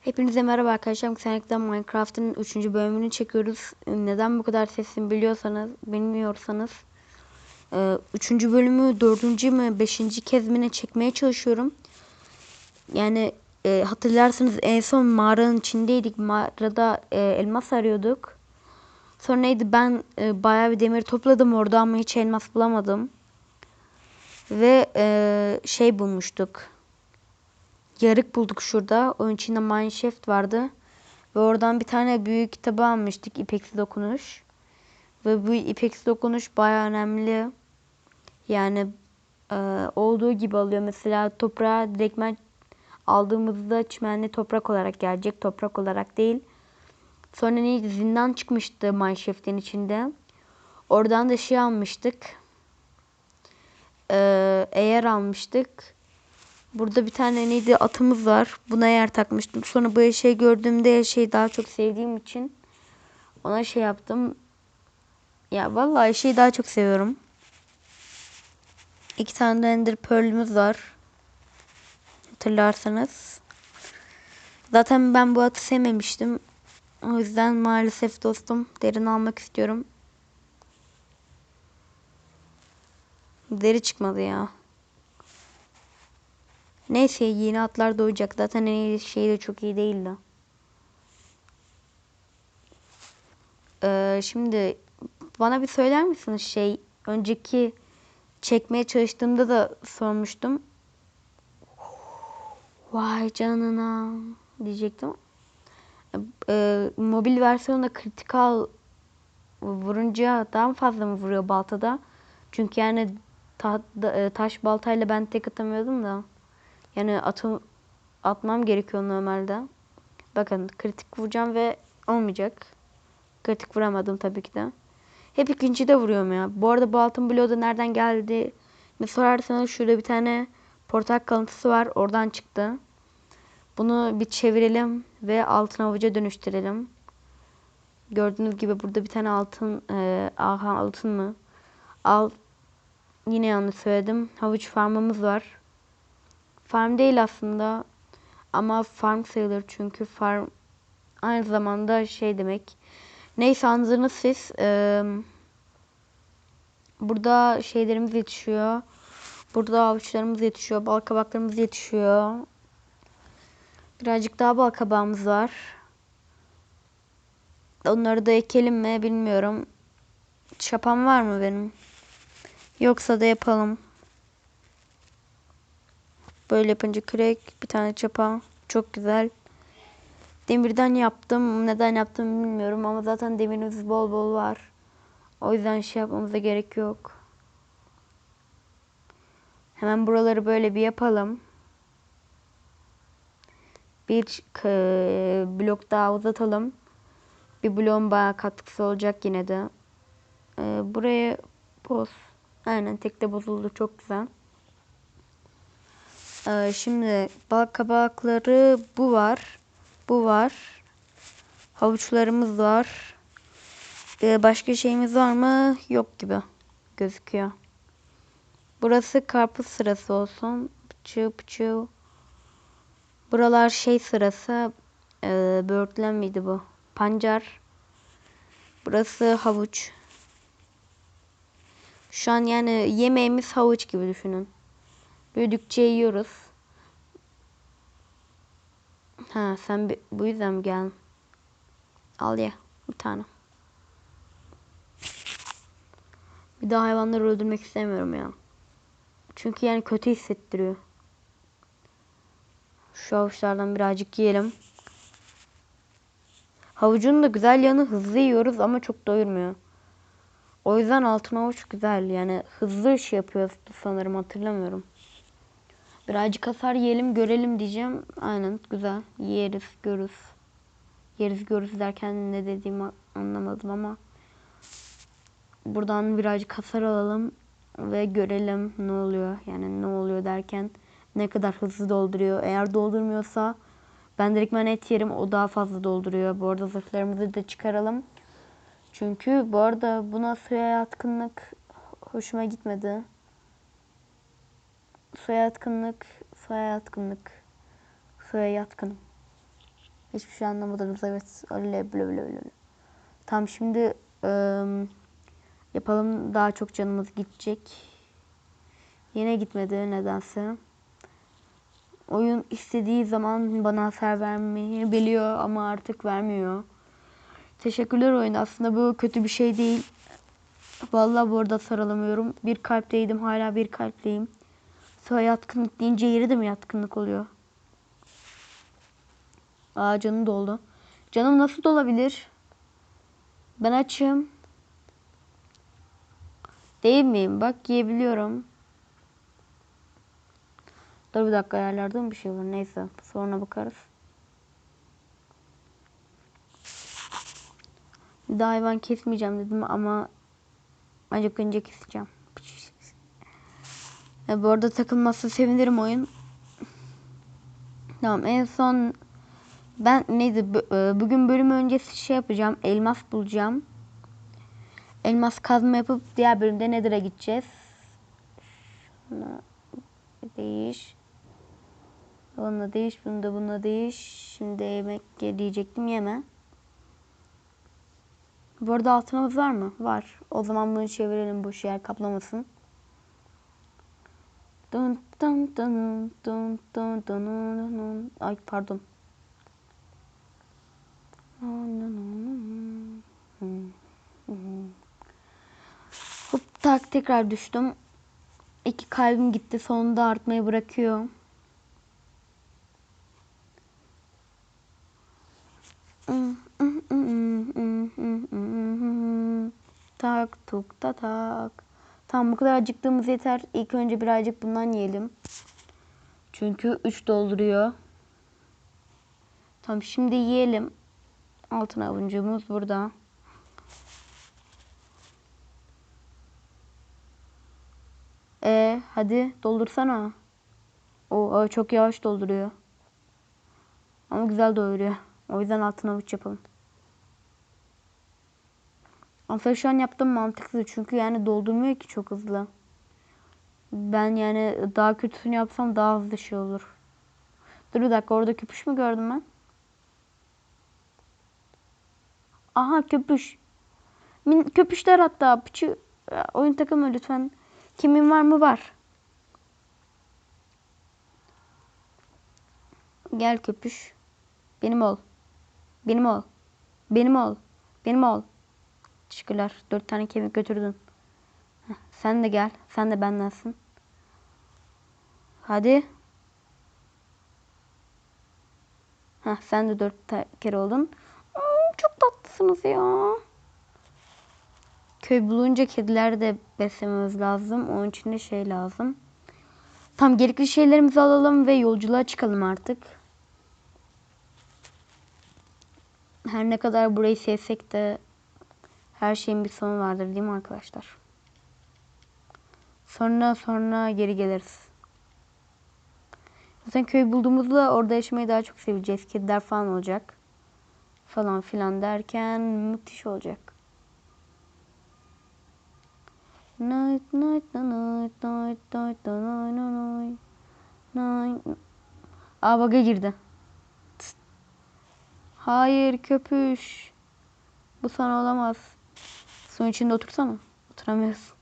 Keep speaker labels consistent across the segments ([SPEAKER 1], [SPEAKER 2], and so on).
[SPEAKER 1] Hepinize merhaba arkadaşlar. Senek'ten Minecraft'ın 3. bölümünü çekiyoruz. Neden bu kadar sesim biliyorsanız, bilmiyorsanız 3. bölümü 4. mü 5. kez mi ne çekmeye çalışıyorum. Yani e, hatırlarsınız en son mağaranın içindeydik. Mağarada e, elmas arıyorduk. Sonra neydi ben e, bayağı bir demir topladım orada ama hiç elmas bulamadım. Ve e, şey bulmuştuk yarık bulduk şurada. Onun içinde Mineshaft vardı. Ve oradan bir tane büyük kitabı almıştık. İpeksi dokunuş. Ve bu ipeksi dokunuş baya önemli. Yani e, olduğu gibi alıyor. Mesela toprağa direktmen aldığımızda çimenli toprak olarak gelecek. Toprak olarak değil. Sonra neydi? Zindan çıkmıştı Mineshaft'in içinde. Oradan da şey almıştık. Ee, eğer almıştık. Burada bir tane neydi atımız var. Buna yer takmıştım. Sonra bu şey gördüğümde şey daha çok sevdiğim için ona şey yaptım. Ya vallahi şeyi daha çok seviyorum. İki tane de Ender Pearl'ümüz var. Hatırlarsanız. Zaten ben bu atı sevmemiştim. O yüzden maalesef dostum derin almak istiyorum. Deri çıkmadı ya. Neyse yeni atlar doğacak. Zaten şey de çok iyi değildi. Ee, şimdi bana bir söyler misiniz şey önceki çekmeye çalıştığımda da sormuştum. Vay canına diyecektim. Ee, mobil versiyonda kritikal vurunca daha fazla mı vuruyor baltada? Çünkü yani ta, da, taş baltayla ben tek atamıyordum da. Yani atım, atmam gerekiyor normalde. Bakın kritik vuracağım ve olmayacak. Kritik vuramadım tabii ki de. Hep ikinci de vuruyorum ya. Bu arada bu altın bloğu da nereden geldi? Ne sorarsanız şurada bir tane portal kalıntısı var. Oradan çıktı. Bunu bir çevirelim ve altın avuca dönüştürelim. Gördüğünüz gibi burada bir tane altın e, aha altın mı? Al yine yanlış söyledim. Havuç farmımız var. Farm değil aslında. Ama farm sayılır çünkü farm aynı zamanda şey demek. Neyse anladınız siz. Ee, burada şeylerimiz yetişiyor. Burada avuçlarımız yetişiyor. Bal kabaklarımız yetişiyor. Birazcık daha bal kabağımız var. Onları da ekelim mi bilmiyorum. Çapam var mı benim? Yoksa da yapalım. Böyle yapınca kürek, bir tane çapa. Çok güzel. Demirden yaptım. Neden yaptım bilmiyorum ama zaten demirimiz bol bol var. O yüzden şey yapmamıza gerek yok. Hemen buraları böyle bir yapalım. Bir blok daha uzatalım. Bir bloğun bayağı katkısı olacak yine de. Ee, buraya boz. Aynen tekte bozuldu çok güzel. Ee, şimdi bal kabakları bu var. Bu var. Havuçlarımız var. Ee, başka şeyimiz var mı? Yok gibi gözüküyor. Burası karpuz sırası olsun. Pıçı pıçı. Buralar şey sırası. Ee, böğürtlen miydi bu? Pancar. Burası havuç. Şu an yani yemeğimiz havuç gibi düşünün. Büyüdükçe yiyoruz. Ha sen bu yüzden mi geldin? Al ye bir tane. Bir daha hayvanları öldürmek istemiyorum ya. Çünkü yani kötü hissettiriyor. Şu avuçlardan birazcık yiyelim. Havucun da güzel yanı hızlı yiyoruz ama çok doyurmuyor. O yüzden altın avuç güzel. Yani hızlı iş yapıyor sanırım hatırlamıyorum. Birazcık hasar yiyelim görelim diyeceğim. Aynen güzel. Yeriz görürüz. Yeriz görürüz derken ne dediğimi anlamadım ama. Buradan birazcık hasar alalım. Ve görelim ne oluyor. Yani ne oluyor derken ne kadar hızlı dolduruyor. Eğer doldurmuyorsa ben direkt ben et yerim. O daha fazla dolduruyor. Bu arada zırhlarımızı da çıkaralım. Çünkü bu arada buna suya yatkınlık hoşuma gitmedi. Suya yatkınlık, suya yatkınlık, suya yatkınım. Hiçbir şey anlamadınız evet. Öyle böyle böyle böyle. Tamam şimdi ıı, yapalım. Daha çok canımız gidecek. Yine gitmedi nedense. Oyun istediği zaman bana hasar vermeyi biliyor ama artık vermiyor. Teşekkürler oyun. Aslında bu kötü bir şey değil. Vallahi bu arada sarılamıyorum. Bir kalpteydim. Hala bir kalpteyim. Sonra yatkınlık deyince yeri de mi yatkınlık oluyor? Aa canım doldu. Canım nasıl dolabilir? Ben açım. Değil miyim? Bak yiyebiliyorum. Dur bir dakika ayarlarda bir şey var. Neyse sonra bakarız. Bir daha hayvan kesmeyeceğim dedim ama acıkınca keseceğim. E, bu arada takılmazsa sevinirim oyun. Tamam en son ben neydi e, bugün bölüm öncesi şey yapacağım. Elmas bulacağım. Elmas kazma yapıp diğer bölümde Nether'a gideceğiz. Şuna değiş. Bununla değiş, bunu da bununla değiş. Şimdi yemek ye diyecektim yeme. Bu arada altınımız var mı? Var. O zaman bunu çevirelim boş yer kaplamasın. Dun dun dun dun dun dun dun. Ay pardon. Hop tak tekrar düştüm. İki kalbim gitti. Sonunda artmayı bırakıyor. Tak tuk ta tak. Tamam bu kadar acıktığımız yeter. İlk önce birazcık bundan yiyelim. Çünkü 3 dolduruyor. Tamam şimdi yiyelim. Altın avuncumuz burada. E hadi doldursana. O çok yavaş dolduruyor. Ama güzel doyuruyor. O yüzden altın avuç yapalım. Aslında şu an yaptığım mantıklı çünkü yani doldurmuyor ki çok hızlı. Ben yani daha kötüsünü yapsam daha hızlı şey olur. Dur bir dakika orada köpüş mü gördüm ben? Aha köpüş. Min, köpüşler hatta. Pıçı, oyun takımı lütfen. Kimin var mı var. Gel köpüş. Benim ol. Benim ol. Benim ol. Benim ol. Teşekkürler. Dört tane kemik götürdün. Heh, sen de gel. Sen de bendensin. Hadi. Heh, sen de dört kere oldun. Hmm, çok tatlısınız ya. Köy bulunca kediler de beslememiz lazım. Onun için de şey lazım. Tam gerekli şeylerimizi alalım ve yolculuğa çıkalım artık. Her ne kadar burayı sevsek de her şeyin bir sonu vardır değil mi arkadaşlar? Sonra sonra geri geliriz. Zaten köy bulduğumuzda orada yaşamayı daha çok seveceğiz. Kediler falan olacak. Falan filan derken müthiş olacak. Night night night night night night night night Aa baga girdi. Hayır köpüş. Bu sana olamaz. Suyun içinde otursana. Oturamıyorsun.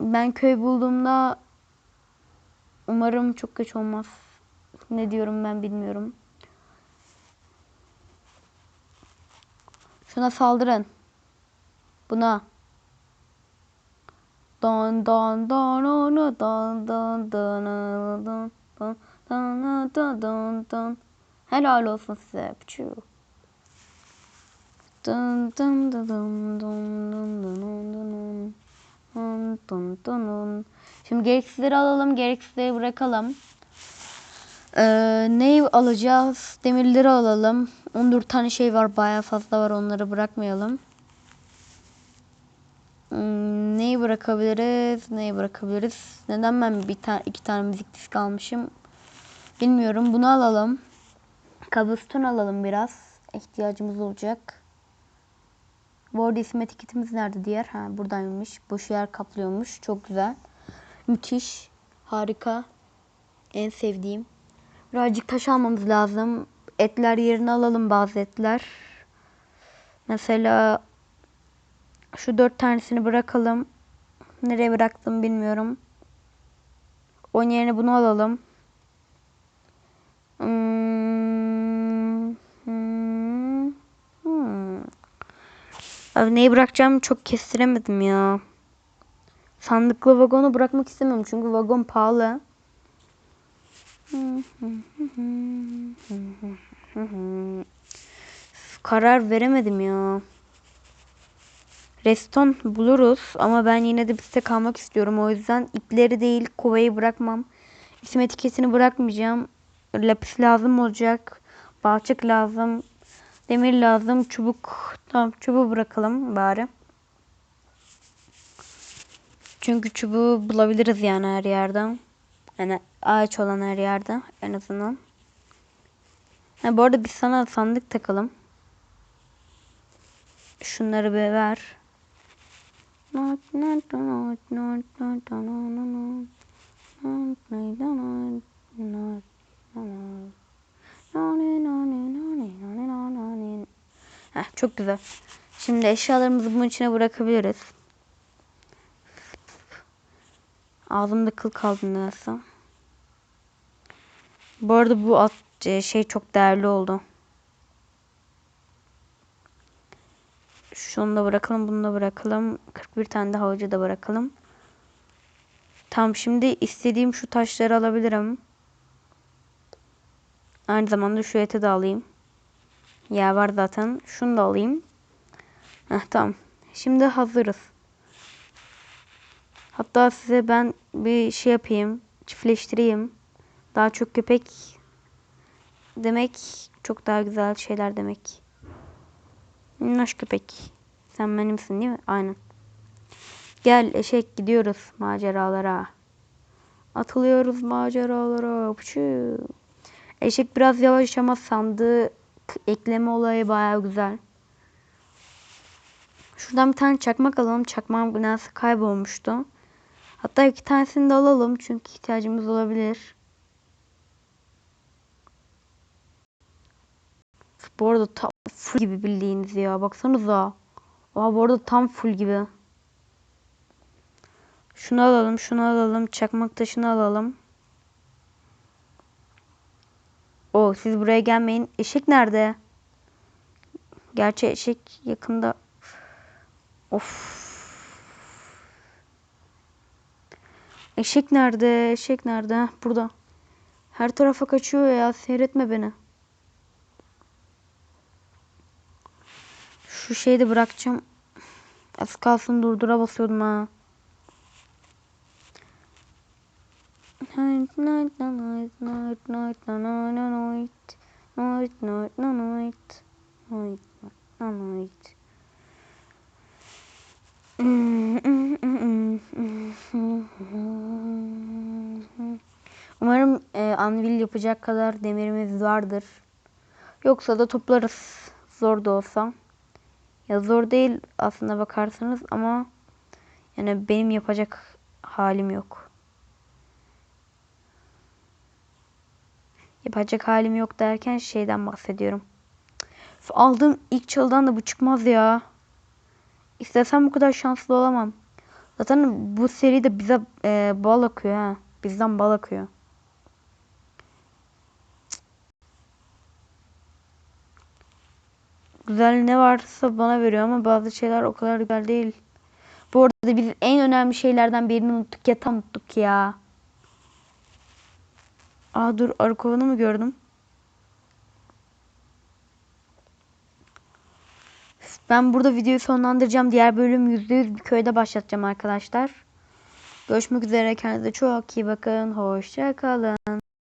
[SPEAKER 1] Ben köy bulduğumda umarım çok geç olmaz. Ne diyorum ben bilmiyorum. Şuna saldırın. Buna. Don don don don don don don don don don don don don Helal olsun size. Pçu. Dun dun dun dun dun dun dun dun dun. Dun dun. Şimdi gereksizleri alalım, gereksizleri bırakalım. Ee, neyi alacağız? Demirleri alalım. 14 tane şey var, bayağı fazla var. Onları bırakmayalım. Hmm, neyi bırakabiliriz? Neyi bırakabiliriz? Neden ben bir tane iki tane müzik disk almışım? Bilmiyorum. Bunu alalım. Kabuston alalım biraz. ihtiyacımız olacak. Bu arada isim etiketimiz nerede diğer? Ha buradaymış. Boş yer kaplıyormuş. Çok güzel. Müthiş. Harika. En sevdiğim. Birazcık taş almamız lazım. Etler yerine alalım bazı etler. Mesela şu dört tanesini bırakalım. Nereye bıraktım bilmiyorum. Onun yerine bunu alalım. Hmm, hmm, hmm. Abi neyi bırakacağımı çok kestiremedim ya. Sandıklı vagonu bırakmak istemiyorum çünkü vagon pahalı. Karar veremedim ya. Reston buluruz ama ben yine de bizde kalmak istiyorum. O yüzden ipleri değil kovayı bırakmam. İsim etiketini bırakmayacağım. Lapis lazım olacak. Balçık lazım. Demir lazım. Çubuk. Tamam çubuğu bırakalım bari. Çünkü çubuğu bulabiliriz yani her yerden. Yani ağaç olan her yerde en azından. Ha, bu arada biz sana sandık takalım. Şunları bir ver. Heh, çok güzel. Şimdi eşyalarımızı bunun içine bırakabiliriz. Ağzımda kıl kaldı neyse. Bu arada bu at şey çok değerli oldu. Şunu da bırakalım, bunu da bırakalım. 41 tane de havacı da bırakalım. Tamam şimdi istediğim şu taşları alabilirim. Aynı zamanda şu eti de alayım. Yer var zaten. Şunu da alayım. Heh, tamam. Şimdi hazırız. Hatta size ben bir şey yapayım. Çiftleştireyim. Daha çok köpek demek çok daha güzel şeyler demek. Minnoş köpek. Sen benimsin değil mi? Aynen. Gel eşek gidiyoruz maceralara. Atılıyoruz maceralara. Pıçı. Eşek biraz yavaş ama sandığı ekleme olayı baya güzel. Şuradan bir tane çakmak alalım. Çakmağım binası kaybolmuştu. Hatta iki tanesini de alalım çünkü ihtiyacımız olabilir. Bu arada tam gibi bildiğiniz ya. Baksanıza. Oha bu arada tam full gibi. Şunu alalım, şunu alalım. Çakmak taşını alalım. O siz buraya gelmeyin. Eşek nerede? Gerçi eşek yakında. Of. Eşek nerede? Eşek nerede? Heh, burada. Her tarafa kaçıyor ya. Seyretme beni. Şu şeyi de bırakacağım. Az kalsın durdura basıyordum ha. Night night night night night night night night night night night night Umarım e, anvil yapacak kadar demirimiz vardır. Yoksa da toplarız. Zor da olsa. Ya zor değil aslında bakarsanız ama yani benim yapacak halim yok. Yapacak halim yok derken şeyden bahsediyorum. Aldığım ilk çaldan da bu çıkmaz ya. İstesem bu kadar şanslı olamam. Zaten bu seride bize e, bal akıyor ha. Bizden bal akıyor. Güzel ne varsa bana veriyor ama bazı şeyler o kadar güzel değil. Bu arada biz en önemli şeylerden birini unuttuk ya tam unuttuk ya. Aa dur arı mı gördüm? Ben burada videoyu sonlandıracağım. Diğer bölüm %100 bir köyde başlatacağım arkadaşlar. Görüşmek üzere. Kendinize çok iyi bakın. Hoşça kalın.